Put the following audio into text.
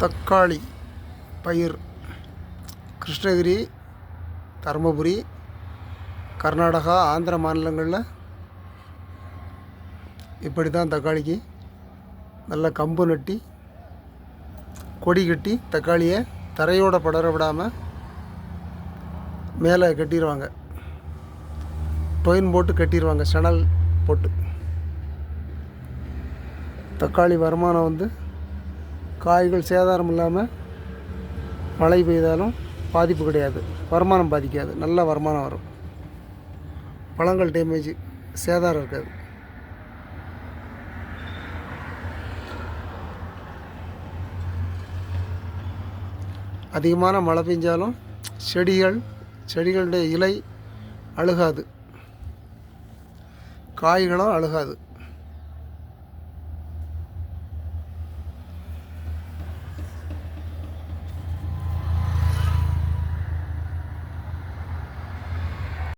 தக்காளி பயிர் கிருஷ்ணகிரி தருமபுரி கர்நாடகா ஆந்திர மாநிலங்களில் இப்படி தான் தக்காளிக்கு நல்லா கம்பு நட்டி கொடி கட்டி தக்காளியை தரையோட படர விடாமல் மேலே கட்டிடுவாங்க டொயின் போட்டு கட்டிடுவாங்க செனல் போட்டு. தக்காளி வருமானம் வந்து காய்கள் சேதாரம் இல்லாமல் மழை பெய்தாலும் பாதிப்பு கிடையாது. வருமானம் பாதிக்காது. நல்ல வருமானம் வரும். பழங்கள் டேமேஜ் சேதாரம் இருக்காது. அதிகமான மழை பெஞ்சாலும் செடிகள் செடிகளுடைய இலை அழுகாது. காய்களும் அழுகாது.